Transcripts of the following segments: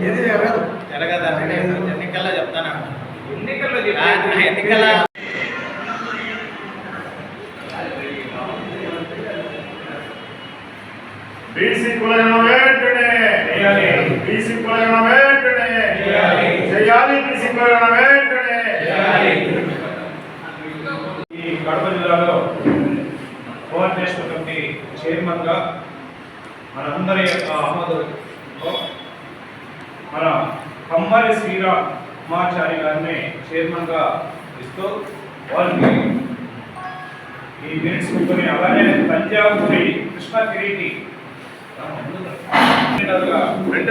ఏది జరగదు జరగదండి ఎన్నికల్లో చెప్తాను ఎన్నికల్లో ఎన్నికల బీసీ కులగణ వెంటనే చేయాలి. బీసీ కులగణ వెంటనే చేయాలి. చేయాలి బీసీ కులగణ వెంటనే ఈ కడప జిల్లాలో కోఆర్డినేషన్ కమిటీ చైర్మన్గా మనందరి యొక్క ఆమోదంతో మన కమ్మరి శ్రీరామాచారి గారిని చైర్మన్గా ఇస్తూ వారికి ఈ మినిట్స్ ముగ్గురి అలానే తంజావూరి కృష్ణ కిరీటి రెండు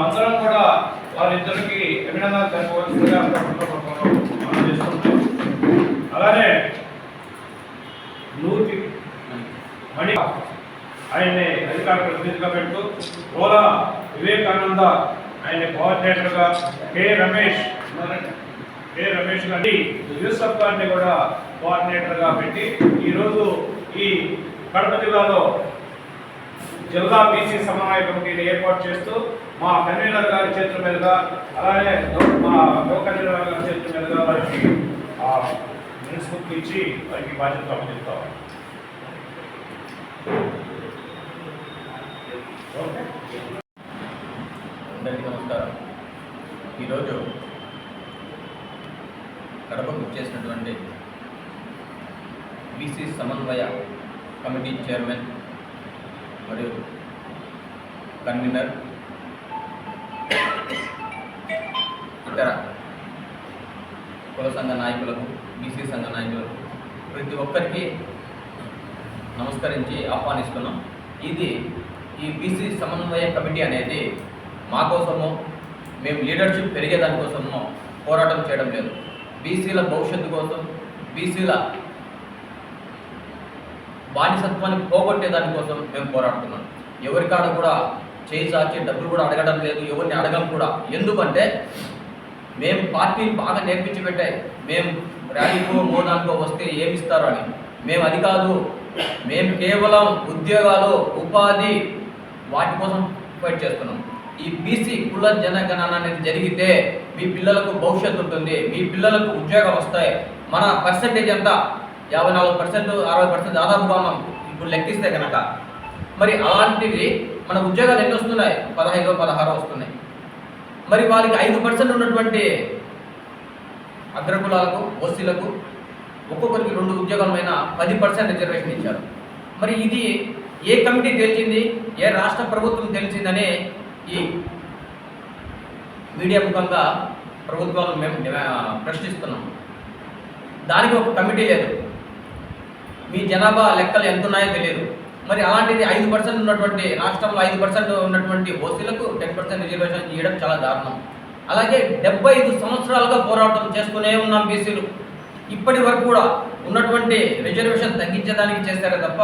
అందరం కూడా వారిద్దరికి అభినందనలు తెలుపవలసిందిగా మనం చేస్తున్నాం అలానే నూతి మణి ఆయన్ని అధికార ప్రతినిధిగా పెడుతూ రోలా వివేకానంద ఆయన కోఆర్డినేటర్గా కె రమేష్ కె రమేష్ గారి యూసఫ్ గారిని కూడా కోఆర్డినేటర్గా పెట్టి ఈరోజు ఈ కడప జిల్లాలో జిల్లా బీసీ సమన్వయ కమిటీని ఏర్పాటు చేస్తూ మా కన్వీనర్ గారి చేతుల మీదుగా అలాగే మా గౌ కన్వీనర్ గారి చేతుల మీదుగా వారికి ఆ ఇచ్చి వారికి బాధ్యత అప్పచెప్తాం ఓకే అందరికీ నమస్కారం ఈరోజు కడపకు చేసినటువంటి బీసీ సమన్వయ కమిటీ చైర్మన్ మరియు కన్వీనర్ ఇతర కుల సంఘ నాయకులకు బీసీ సంఘ నాయకులకు ప్రతి ఒక్కరికి నమస్కరించి ఆహ్వానిస్తున్నాం. ఇది ఈ బీసీ సమన్వయ కమిటీ అనేది మా కోసము మేము లీడర్షిప్ పెరిగేదానికోసము పోరాటం చేయడం లేదు. బీసీల భవిష్యత్తు కోసం బీసీల బానిసత్వాన్ని పోగొట్టే దానికోసం మేము పోరాడుతున్నాం. ఎవరికాడ కూడా చేయి చాచి డబ్బులు కూడా అడగడం లేదు ఎవరిని అడగం కూడా. ఎందుకంటే మేము పార్టీని బాగా నేర్పించి పెట్టాయి మేము ర్యాలీకో మోదానికో వస్తే ఏమిస్తారు అని. మేము అది కాదు మేము కేవలం ఉద్యోగాలు ఉపాధి వాటి కోసం ఫైట్ చేస్తున్నాం. ఈ బీసీ కుల జనగణన అనేది జరిగితే మీ పిల్లలకు భవిష్యత్తు ఉంటుంది మీ పిల్లలకు ఉద్యోగం వస్తాయి. మన పర్సంటేజ్ ఎంత? యాభై నాలుగు పర్సెంట్ అరవై పర్సెంట్ దాదాపుగా మనం ఇప్పుడు లెక్కిస్తే కనుక మరి అలాంటివి మన ఉద్యోగాలు ఎన్ని వస్తున్నాయి? పదహైదు పదహారు వస్తున్నాయి. మరి వాళ్ళకి ఐదు పర్సెంట్ ఉన్నటువంటి అగ్రకులాలకు ఓసీలకు ఒక్కొక్కరికి రెండు ఉద్యోగాలమైన పది పర్సెంట్ రిజర్వేషన్ ఇచ్చారు. మరి ఇది ఏ కమిటీ తెలిసింది ఏ రాష్ట్ర ప్రభుత్వం తెలిసిందనే ఈ మీడియా ముఖంగా ప్రభుత్వాలను మేము ప్రశ్నిస్తున్నాం. దానికి ఒక కమిటీ లేదు. మీ జనాభా లెక్కలు ఎంత ఉన్నాయో తెలియదు. మరి అలాంటిది ఐదు పర్సెంట్ ఉన్నటువంటి రాష్ట్రంలో ఐదు పర్సెంట్ ఉన్నటువంటి ఓసీలకు టెన్ పర్సెంట్ రిజర్వేషన్ ఇవ్వడం చాలా దారుణం. అలాగే డెబ్బై ఐదు సంవత్సరాలుగా పోరాటం చేస్తూనే ఉన్నాం బీసీలు. ఇప్పటి వరకు కూడా ఉన్నటువంటి రిజర్వేషన్ తగ్గించడానికి చేస్తారే తప్ప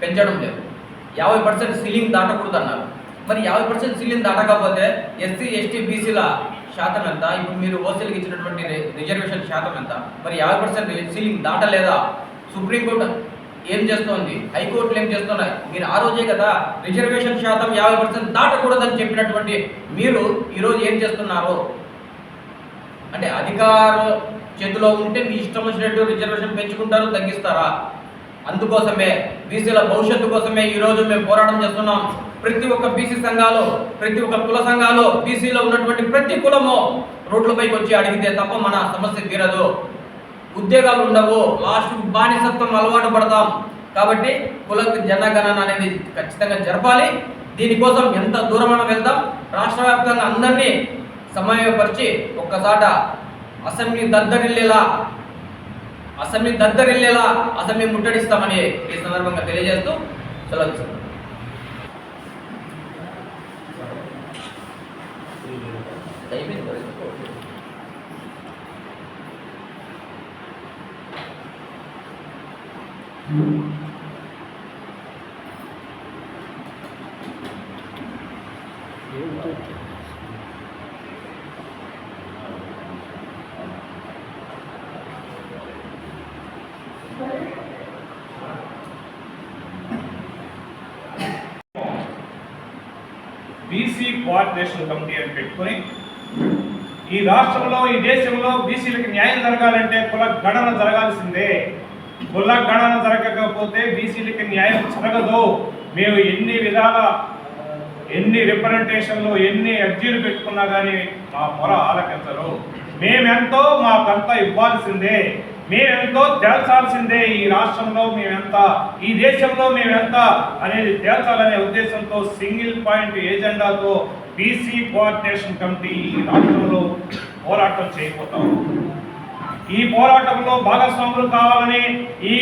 పెంచడం లేదు. యాభై పర్సెంట్ సీలింగ్ దాటకూడదు అన్నారు మరి యాభై పర్సెంట్ సీలింగ్ దాటకపోతే ఎస్సీ ఎస్టీ బీసీల శాతం ఎంత? ఇప్పుడు మీరు ఓసీలకు ఇచ్చినటువంటి రిజర్వేషన్ శాతం ఎంత? మరి యాభై పర్సెంట్ సీలింగ్ దాటలేదా? సుప్రీంకోర్టు ఏం చేస్తోంది? హైకోర్టులు ఏం చేస్తున్నాయి? మీరు ఆ రోజే కదా రిజర్వేషన్ శాతం యాభై పర్సెంట్ దాటకూడదని చెప్పినటువంటి మీరు ఈరోజు ఏం చేస్తున్నారు? అంటే అధికార చేతిలో ఉంటే మీ ఇష్టం వచ్చినట్టు రిజర్వేషన్ పెంచుకుంటారు తగ్గిస్తారా? అందుకోసమే బీసీల భవిష్యత్తు కోసమే ఈరోజు మేము పోరాటం చేస్తున్నాం. ప్రతి ఒక్క బీసీ సంఘాలు ప్రతి ఒక్క కుల సంఘాలు బీసీలో ఉన్నటువంటి ప్రతి కులము రోడ్లపైకి వచ్చి అడిగితే తప్ప మన సమస్య తీరదు. ఉద్యోగాలు ఉండవు. లాస్ట్ బానిసత్వం అలవాటు పడతాం. కాబట్టి కుల జనగణన అనేది ఖచ్చితంగా జరపాలి. దీనికోసం ఎంత దూరమైనా వెళ్దాం. రాష్ట్ర వ్యాప్తంగా అందరినీ సమయపరిచి ఒక్కసాట అసెంబ్లీ దద్దరిల్లేలా అసెంబ్లీ దద్దరిల్లేలా అసెంబ్లీ ముట్టడిస్తామని ఈ సందర్భంగా తెలియజేస్తూ సెలవు బీసీ కోఆర్డినేషన్ కమిటీ అని పెట్టుకొని ఈ రాష్ట్రంలో ఈ దేశంలో బీసీలకు న్యాయం జరగాలంటే కుల గణన జరగాల్సిందే. కుల గణన జరగకపోతే బీసీలకి న్యాయం జరగదు. మేము ఎన్ని విధాల ఎన్ని రిప్రజెంటేషన్లు ఎన్ని అర్జీలు పెట్టుకున్నా కానీ మా పొర ఆలకించరు మేమెంతో మాకంత ఇవ్వాల్సిందే. మేమెంతో తేల్చాల్సిందే ఈ రాష్ట్రంలో మేమెంత ఈ దేశంలో మేమెంత అనేది తేల్చాలనే ఉద్దేశంతో సింగిల్ పాయింట్ ఏజెండాతో బీసీ కోఆర్డినేషన్ కమిటీ ఈ రాష్ట్రంలో పోరాటం చేయబోతాం ఈ పోరాటంలో భాగస్వాములు కావాలని ఈ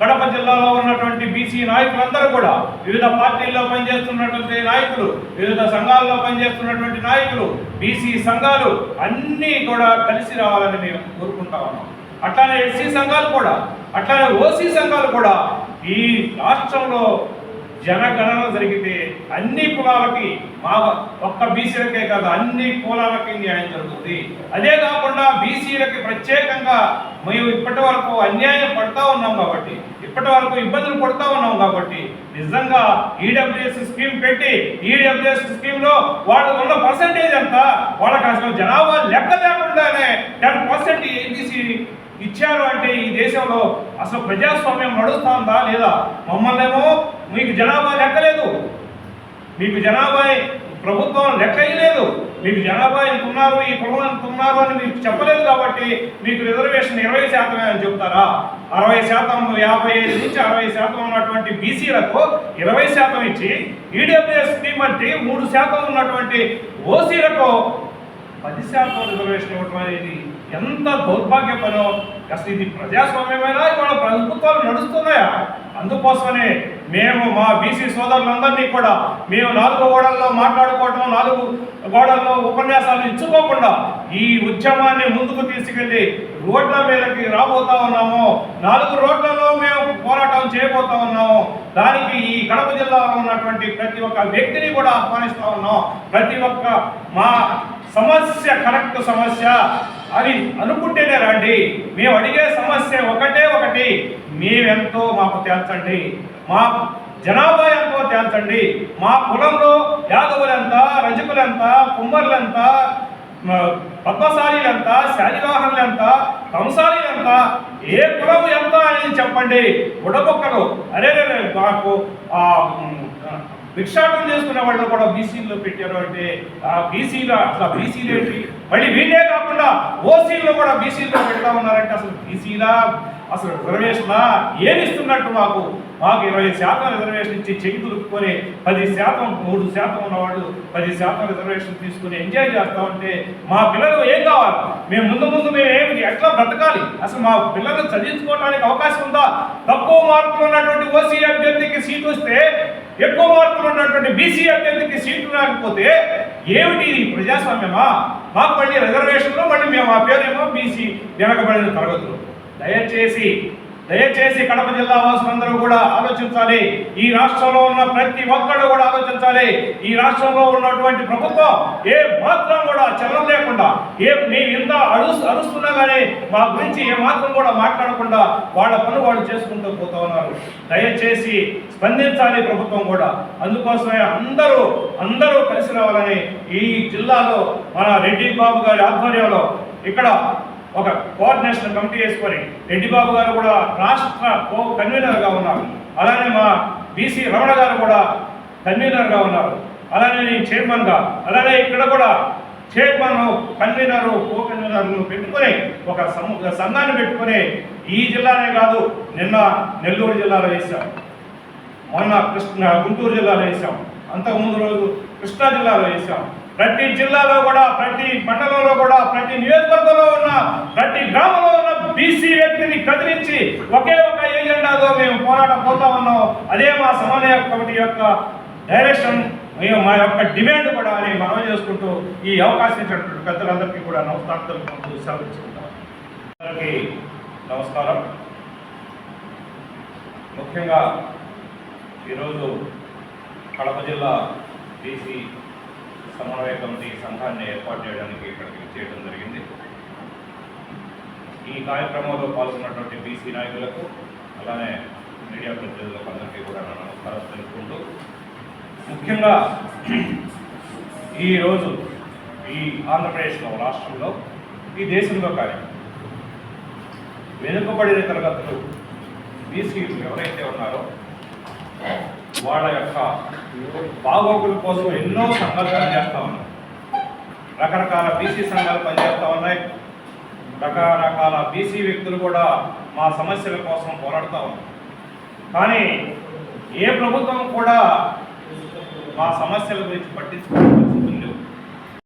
కడప జిల్లాలో ఉన్నటువంటి బీసీ నాయకులందరూ కూడా వివిధ పార్టీల్లో పనిచేస్తున్నటువంటి నాయకులు వివిధ సంఘాల్లో పనిచేస్తున్నటువంటి నాయకులు బీసీ సంఘాలు అన్నీ కూడా కలిసి రావాలని మేము కోరుకుంటా ఉన్నాం. అట్లానే ఎస్సీ సంఘాలు కూడా అట్లానే ఓసీ సంఘాలు కూడా ఈ రాష్ట్రంలో జనగణన జరిగితే అన్ని కులాలకి మా ఒక్క బీసీలకే కాదు అన్ని కులాలకి న్యాయం జరుగుతుంది. అదే కాకుండా బీసీలకి ప్రత్యేకంగా మేము ఇప్పటి వరకు అన్యాయం పడతా ఉన్నాం కాబట్టి ఇప్పటి వరకు ఇబ్బందులు పడుతూ ఉన్నాం కాబట్టి నిజంగా ఈడబ్ల్యూఎస్ స్కీమ్ పెట్టి ఈడబ్ల్యూఎస్ స్కీమ్లో వాళ్ళు ఉన్న పర్సంటేజ్ ఎంత? వాళ్ళకి అసలు జనాభా లెక్క లేకుండానే టెన్ పర్సెంట్ ఏబీసీ ఇచ్చారు అంటే ఈ దేశంలో అసలు ప్రజాస్వామ్యం నడుస్తుందా లేదా? మమ్మల్ని ఏమో మీకు జనాభా లెక్కలేదు. మీకు జనాభా ప్రభుత్వం లెక్క లేదు మీకు జనాభా ఎంత ఉన్నారు ఈ కులం ఎంత ఉన్నారు అని మీకు చెప్పలేదు కాబట్టి మీకు రిజర్వేషన్ ఇరవై శాతమే అని చెప్తారా? అరవై శాతం యాభై ఐదు నుంచి అరవై శాతం ఉన్నటువంటి బీసీలకు ఇరవై శాతం ఇచ్చి ఈడబ్ల్యూఎస్ స్కీమ్ అంటే మూడు శాతం ఉన్నటువంటి ఓసీలకు పది శాతం రిజర్వేషన్ ఇవ్వడం అనేది ఎంత దౌర్భాగ్యపరో అసలు ఇది ప్రజాస్వామ్యమైనా? ఇవాళ ప్రభుత్వాలు నడుస్తున్నాయా? అందుకోసమనే మేము మా బీసీ సోదరులందరినీ కూడా మేము నాలుగు గోడల్లో మాట్లాడుకోవటం నాలుగు గోడల్లో ఉపన్యాసాలు ఇచ్చుకోకుండా ఈ ఉద్యమాన్ని ముందుకు తీసుకెళ్ళి రోడ్ల మీదకి రాబోతా ఉన్నాము. నాలుగు రోడ్లలో మేము పోరాటం చేయబోతా ఉన్నాము. దానికి ఈ కడప జిల్లాలో ఉన్నటువంటి ప్రతి ఒక్క వ్యక్తిని కూడా ఆహ్వానిస్తా ఉన్నాం. ప్రతి ఒక్క మా సమస్య కరెక్ట్ సమస్య అని అనుకుంటేనే రండి. మేము అడిగే సమస్య ఒకటే ఒకటి. మేమెంతో మాకు తేల్చండి. మా జనాభా ఎంతో తేల్చండి. మా కులంలో యాదవులంత రజకులంత కుమ్మర్లంత పద్మశాలీలంత శాలివాహనులంత కంసాలీలంత ఏ కులం ఎంత అనేది చెప్పండి. బుడబొక్కలు అరే మాకు ఆ భిక్షాటం చేసుకునే వాళ్ళు కూడా బీసీలో పెట్టారు అంటే ఆ బీసీలో అసలు బీసీలు ఏంటి? మళ్ళీ వీళ్ళే కాకుండా ఓసీల్లో కూడా బీసీలో పెడతా ఉన్నారంటే అసలు బీసీలా అసలు రిజర్వేషనా ఏమిస్తున్నట్టు మాకు? మాకు ఇరవై శాతం రిజర్వేషన్ ఇచ్చి చెయ్యి దులుపుకొని పది శాతం మూడు శాతం ఉన్నవాళ్ళు పది శాతం రిజర్వేషన్ తీసుకుని ఎంజాయ్ చేస్తా ఉంటే మా పిల్లలు ఏం కావాలి? మేము ముందు ముందు మేము ఏమి ఎట్లా బ్రతకాలి? అసలు మా పిల్లలు చదివించుకోవడానికి అవకాశం ఉందా? తక్కువ మార్కులు ఉన్నటువంటి ఓసీ అభ్యర్థికి సీట్ వస్తే ఎక్కువ మార్కులు ఉన్నటువంటి బీసీ అభ్యర్థికి సీట్లు రాకపోతే ఏమిటి ప్రజాస్వామ్యమా? మాకు మళ్ళీ రిజర్వేషన్లో మళ్ళీ మేము ఆ పేరేమో బీసీ వెనకబడిన తరగతులు. దయచేసి దయచేసి కడప జిల్లా వాసులందరూ కూడా ఆలోచించాలి. ఈ రాష్ట్రంలో ఉన్న ప్రతి ఒక్కరు కూడా ఆలోచించాలి. ఈ రాష్ట్రంలో ఉన్నటువంటి ప్రభుత్వం ఏ మాత్రం కూడా చలనం లేకుండా ఏ మేము ఎంత అడు అరుస్తున్నా కానీ మా గురించి ఏ మాత్రం కూడా మాట్లాడకుండా వాళ్ళ పనులు వాళ్ళు చేసుకుంటూ పోతా ఉన్నారు. దయచేసి స్పందించాలి ప్రభుత్వం కూడా. అందుకోసమే అందరూ అందరూ కలిసి రావాలని ఈ జిల్లాలో మన రెడ్డి బాబు గారి ఆధ్వర్యంలో ఇక్కడ ఒక కోఆర్డినేషన్ కమిటీ వేసుకొని రెడ్డిబాబు గారు కూడా రాష్ట్ర కో కన్వీనర్గా ఉన్నారు. అలానే మా బీసీ రమణ గారు కూడా కన్వీనర్గా ఉన్నారు. అలానే నేను చైర్మన్గా అలానే ఇక్కడ కూడా చైర్మన్ కన్వీనర్ కో కన్వీనర్ను పెట్టుకొని ఒక సంఘాన్ని పెట్టుకొని ఈ జిల్లానే కాదు నిన్న నెల్లూరు జిల్లాలో వేసాం మొన్న కృష్ణ గుంటూరు జిల్లాలో వేసాం అంతకుముందు రోజు కృష్ణా జిల్లాలో వేసాం ప్రతి జిల్లాలో కూడా ప్రతి మండలంలో కూడా ప్రతి నియోజకవర్గంలో ఉన్న ప్రతి గ్రామంలో ఉన్న బీసీ వ్యక్తిని కదిలించి ఒకే ఒక ఏజెండాతో మేము పోరాటం పోతా ఉన్నాం. అదే మా సమన్వయ కమిటీ యొక్క డైరెక్షన్ మేము మా యొక్క డిమాండ్ కూడా అని మనం చేసుకుంటూ ఈ అవకాశం ఇచ్చినటువంటి పెద్దలందరికీ కూడా నమస్కారం తెలుపుకుంటూ అందరికీ నమస్కారం. ముఖ్యంగా ఈరోజు కడప జిల్లా బీసీ సమన్వయ కమిటీ సంఘాన్ని ఏర్పాటు చేయడానికి ఇక్కడికి చేయడం జరిగింది. ఈ కార్యక్రమంలో పాల్గొన్నటువంటి బీసీ నాయకులకు అలానే మీడియా ప్రతినిధులకు అందరికీ కూడా నా నమస్కారం తెలుపుకుంటూ ముఖ్యంగా ఈరోజు ఈ ఆంధ్రప్రదేశ్లో రాష్ట్రంలో ఈ దేశంలో కానీ వెనుకబడిన తరగతులు బీసీలు ఎవరైతే ఉన్నారో వాళ్ళ యొక్క బాగోగుల కోసం ఎన్నో సంఘాలు పనిచేస్తూ ఉన్నాయి రకరకాల బీసీ సంఘాలు పనిచేస్తూ ఉన్నాయి. రకరకాల బీసీ వ్యక్తులు కూడా మా సమస్యల కోసం పోరాడుతూ ఉన్నారు. కానీ ఏ ప్రభుత్వం కూడా మా సమస్యల గురించి పట్టించుకోవడం